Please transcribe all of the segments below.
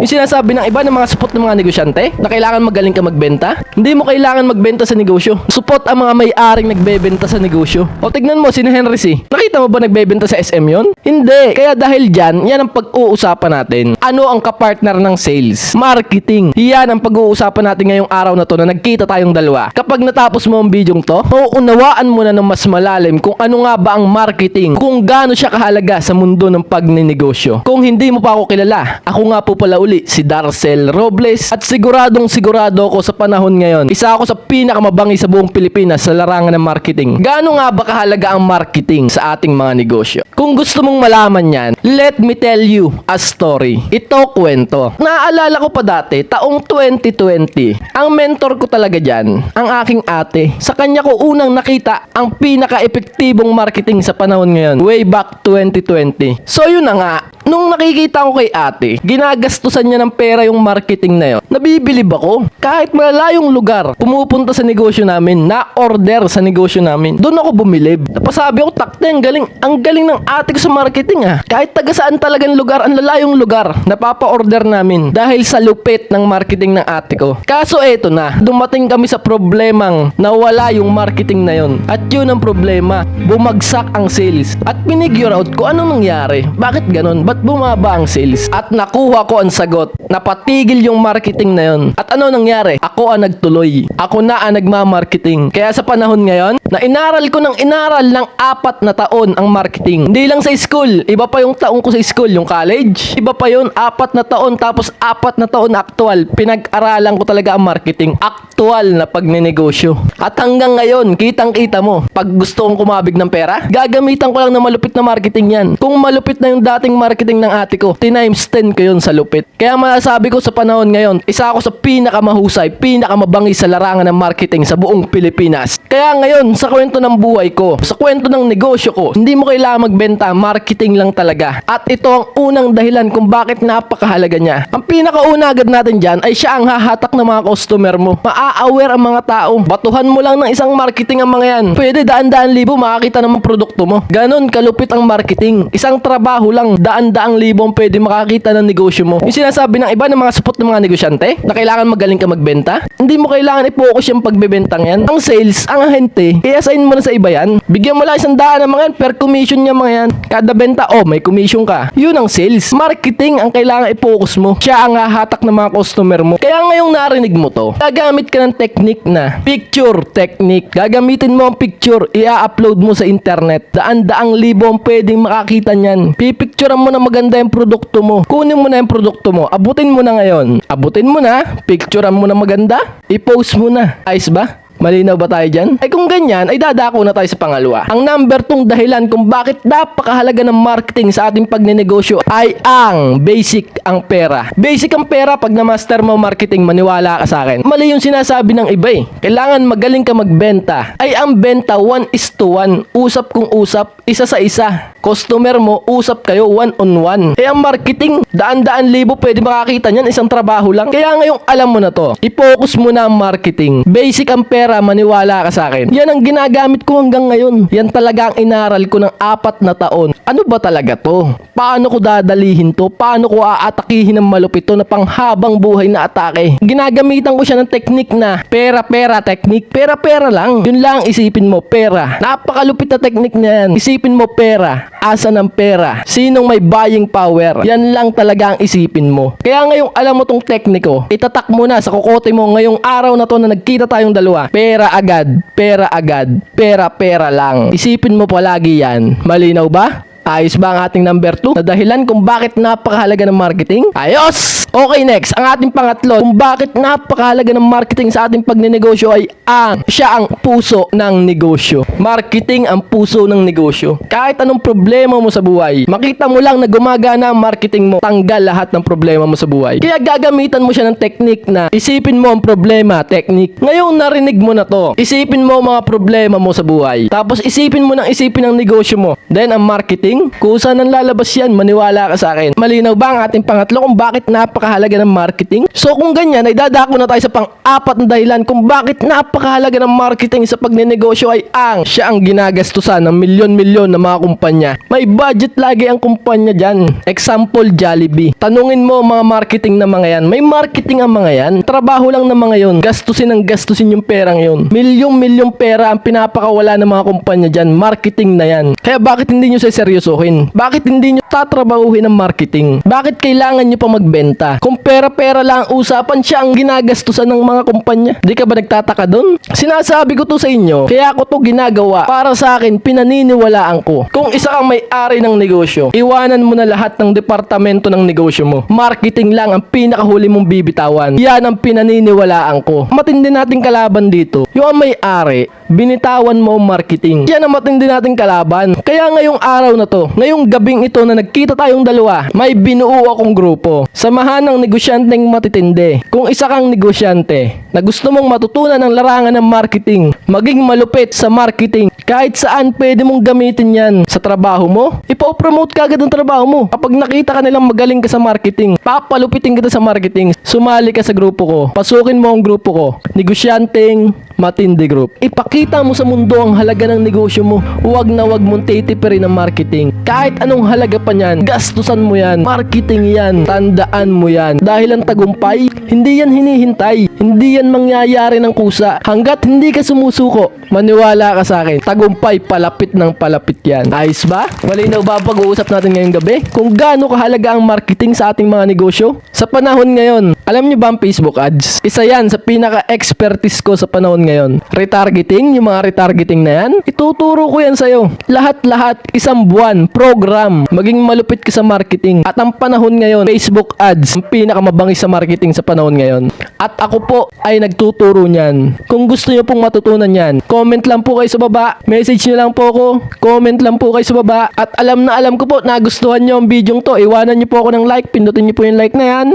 Yung sinasabi ng iba ng mga support ng mga negosyante na kailangan magaling ka magbenta. Hindi mo kailangan magbenta sa negosyo. Support ang mga may-aring nagbebenta sa negosyo. O tignan mo, si Henry C. Nakita mo ba nagbebenta sa SM yon? Hindi. Kaya dahil dyan, yan ang pag-uusapan natin. Ano ang kapartner ng sales? Marketing. Yan ang pag-uusapan natin ngayong araw na to na nagkita tayong dalawa. Kapag natapos mo ang bidyong to, mauunawaan mo na ng mas malalim kung ano nga ba ang marketing. Kung gaano siya kahalaga sa mundo ng pagninegosyo. Kung hindi mo pa ako kilala, ako nga po pala uli si Darcel Robles at siguradong sigurado ako sa panahon ngayon. Isa ako sa pinakamabangi sa buong Pilipinas sa larangan ng marketing. Gaano nga ba kahalaga ang marketing sa ating mga negosyo? Kung gusto mong malaman yan, let me tell you a story. Ito kwento. Naaalala ko pa dati, taong 2020, ang mentor ko talaga dyan, ang aking ate. Sa kanya ko unang nakita ang pinaka-epektibong marketing sa panahon ngayon, way back 2020. So yun na nga, nung nakikita ko kay ate, ginagastusan niya ng pera yung marketing na yun. Nabibilib ako. Kahit malalayong lugar, pumupunta sa negosyo namin, na-order sa negosyo namin. Doon ako bumilib. Napasabi ako, takte, ang galing, ang galing ng ate ko sa marketing ah. Kahit taga saan talagang lugar, ang lalayong lugar, napapa-order namin dahil sa lupit ng marketing ng ate ko. Kaso eto na, dumating kami sa problemang nawala yung marketing na yon. At yun ang problema, bumagsak ang sales. At pinigure out ko anong nangyari. Bakit ganon? Ba't bumaba ang sales? At nakuha ko ang sagot. Napatigil yung marketing na yon. At ano nangyari? Ako ang nagtuloy. Ako na ang nagmamarketing. Kaya sa panahon ngayon, na inaral ko ng inaral ng apat na taon ang marketing. Hindi lang sa school. Iba pa yung taong ko sa school, yung college. Iba pa yun, apat na taon tapos apat na taon actual. Pinag-aralan ko talaga ang marketing. Actual na pagnenegosyo. At hanggang ngayon, kitang-kita mo, pag gusto kong kumabig ng pera, gagamitan ko lang ng malupit na marketing yan. Kung malupit na yung dating marketing ng ate ko, times 10 ko yun sa lupit. Kaya masasabi ko sa panahon ngayon, isa ako sa pinakamahusay, pinakamabangi sa larangan ng marketing sa buong Pilipinas. Kaya ngayon, sa kwento ng buhay ko, sa kwento ng negosyo ko, hindi mo kailangan magbenta, marketing lang talaga. At ito ang unang dahilan kung bakit napakahalaga niya. Ang pinakauna agad natin dyan ay siya ang hahatak ng mga customer mo. Maa-aware ang mga tao. Batuhan mo lang ng isang marketing ang mga yan. Pwede daan-daan libo makakita ng produkto mo. Ganon kalupit ang marketing. Isang trabaho lang, daan-daang libo ang pwede makakita ng negosyo mo. Yung sinasabi ng iba ng mga support ng mga negosyante na kailangan magaling ka magbenta, hindi mo kailangan i-focus yung pagbebentang yan. Ang sales, ang ahente, i-assign mo na sa iba yan. Bigyan mo lang isang daan ng mga yan, per commission niya mga yan. Kada benta, oh, may commission ka. Yun ang sales. Marketing ang kailangan i-focus mo. Siya ang hahatak ng mga customer mo. Kaya ngayong narinig mo to, gagamit ka ng technique na picture technique. Gagamitin mo ang picture, i-upload mo sa internet. Daan-daang libo ang pwedeng makakita niyan. Pipicturean mo na maganda yung produkto mo. Kunin mo na yung produkto mo. Abutin mo na ngayon. Abutin mo na. Picturean mo na maganda. I-post mo na. Ayos ba? Malinaw ba tayo dyan? Ay kung ganyan, ay dadako na tayo sa pangalawa. Ang number tong dahilan kung bakit napakahalaga ng marketing sa ating pagnenegosyo ay ang basic ang pera. Basic ang pera pag na-master mo marketing, maniwala ka sa akin. Mali yung sinasabi ng iba eh. Kailangan magaling ka magbenta. Ay ang benta 1 is to 1. Usap kung usap, isa sa isa. Customer mo, usap kayo one on one. Eh ang marketing, daan-daan libo pwede makakita niyan, isang trabaho lang. Kaya ngayong alam mo na to, i-focus mo na ang marketing. Basic ang pera, maniwala ka sa akin. Yan ang ginagamit ko hanggang ngayon. Yan talaga ang inaral ko ng apat na taon. Ano ba talaga to? Paano ko dadalihin to? Paano ko aatakihin ng malupit to na panghabang buhay na atake? Ginagamitan ko siya ng technique na pera-pera technique. Pera-pera lang. Yun lang isipin mo, pera. Napakalupit na technique na yan. Isipin mo pera. Asa ng pera? Sinong may buying power? Yan lang talaga ang isipin mo. Kaya ngayong alam mo tong tekniko, itatak mo na sa kokote mo ngayong araw na to na nagkita tayong dalawa. Pera agad, pera agad, pera-pera lang. Isipin mo palagi yan. Malinaw ba? Ayos ba ang ating number 2? Na dahilan kung bakit napakahalaga ng marketing? Ayos! Okay, next. Ang ating pangatlo, kung bakit napakahalaga ng marketing sa ating pagnenegosyo ay ang, siya ang puso ng negosyo. Marketing ang puso ng negosyo. Kahit anong problema mo sa buhay, makita mo lang na gumagana ang marketing mo, tanggal lahat ng problema mo sa buhay. Kaya gagamitan mo siya ng technique na isipin mo ang problema, technique. Ngayong narinig mo na to, isipin mo ang mga problema mo sa buhay. Tapos isipin mo ng isipin ang negosyo mo. Then ang marketing, marketing? Kusa nang lalabas yan, maniwala ka sa akin. Malinaw ba ang ating pangatlo kung bakit napakahalaga ng marketing? So kung ganyan, ay dadako na tayo sa pang-apat na dahilan kung bakit napakahalaga ng marketing sa pagnenegosyo ay ang siya ang ginagastusan ng milyon-milyon na mga kumpanya. May budget lagi ang kumpanya dyan. Example, Jollibee. Tanungin mo mga marketing na mga yan. May marketing ang mga yan. Trabaho lang ng mga yon. Gastusin ang gastusin yung perang yon. Milyong-milyong pera ang pinapakawala ng mga kumpanya dyan. Marketing na yan. Kaya bakit hindi nyo seryosohin? Bakit hindi nyo tatrabahuhin ang marketing? Bakit kailangan nyo pa magbenta? Kung pera-pera lang ang usapan, siya ang ginagastusan ng mga kumpanya. Di ka ba nagtataka doon? Sinasabi ko to sa inyo, kaya ako to ginagawa. Para sa akin, pinaniniwalaan ko. Kung isa kang may-ari ng negosyo, iwanan mo na lahat ng departamento ng negosyo mo. Marketing lang ang pinakahuli mong bibitawan. Yan ang pinaniniwalaan ko. Matindi nating kalaban dito. Yung may-ari, binitawan mo marketing. Yan ang matindi nating kalaban. Kaya ngayong araw na to, ngayong gabing ito na nagkita tayong dalawa, may binuo akong grupo. Samahan ng negosyanteng matitindi. Kung isa kang negosyante na gusto mong matutunan ang larangan ng marketing, maging malupit sa marketing, kahit saan pwede mong gamitin yan sa trabaho mo, ipopromote ka agad ang trabaho mo. Kapag nakita ka nilang magaling ka sa marketing, papalupitin kita sa marketing, sumali ka sa grupo ko, pasukin mo ang grupo ko, negosyanteng Matindi Group. Ipakita mo sa mundo ang halaga ng negosyo mo. Huwag na huwag mong titipirin ang marketing. Kahit anong halaga pa niyan, gastusan mo yan. Marketing yan. Tandaan mo yan. Dahil ang tagumpay, hindi yan hinihintay. Hindi yan mangyayari ng kusa. Hanggat hindi ka sumusuko, maniwala ka sa akin. Tagumpay, palapit ng palapit yan. Ayos ba? Malinaw ba pag-uusap natin ngayong gabi? Kung gaano kahalaga ang marketing sa ating mga negosyo? Sa panahon ngayon, alam niyo ba ang Facebook ads? Isa yan sa pinaka-expertise ko sa panahon ngayon. Retargeting, yung mga retargeting na yan, ituturo ko yan sa'yo. Lahat-lahat, isang buwan, program, maging malupit ka sa marketing. At ang panahon ngayon, Facebook ads, ang pinakamabangis sa marketing sa panahon ngayon. At ako po ay nagtuturo niyan. Kung gusto niyo pong matutunan yan, comment lang po kayo sa baba, message niyo lang po ako, comment lang po kayo sa baba. At alam na alam ko po, nagustuhan niyo ang video to, iwanan niyo po ako ng like, pindutin niyo po yung like na yan.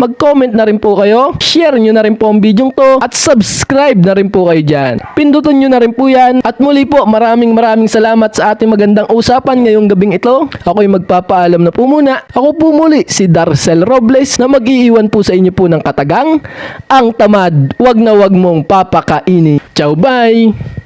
Mag-comment na rin po kayo, share niyo na rin po ang video to, at subscribe na rin po kayo dyan. Pindutin nyo na rin po yan. At muli po, maraming maraming salamat sa ating magandang usapan ngayong gabing ito. Ako'y magpapaalam na po muna. Ako po muli, si Darcel Robles na mag-iiwan po sa inyo po ng katagang, ang tamad, wag na wag mong papakaini. Ciao, bye!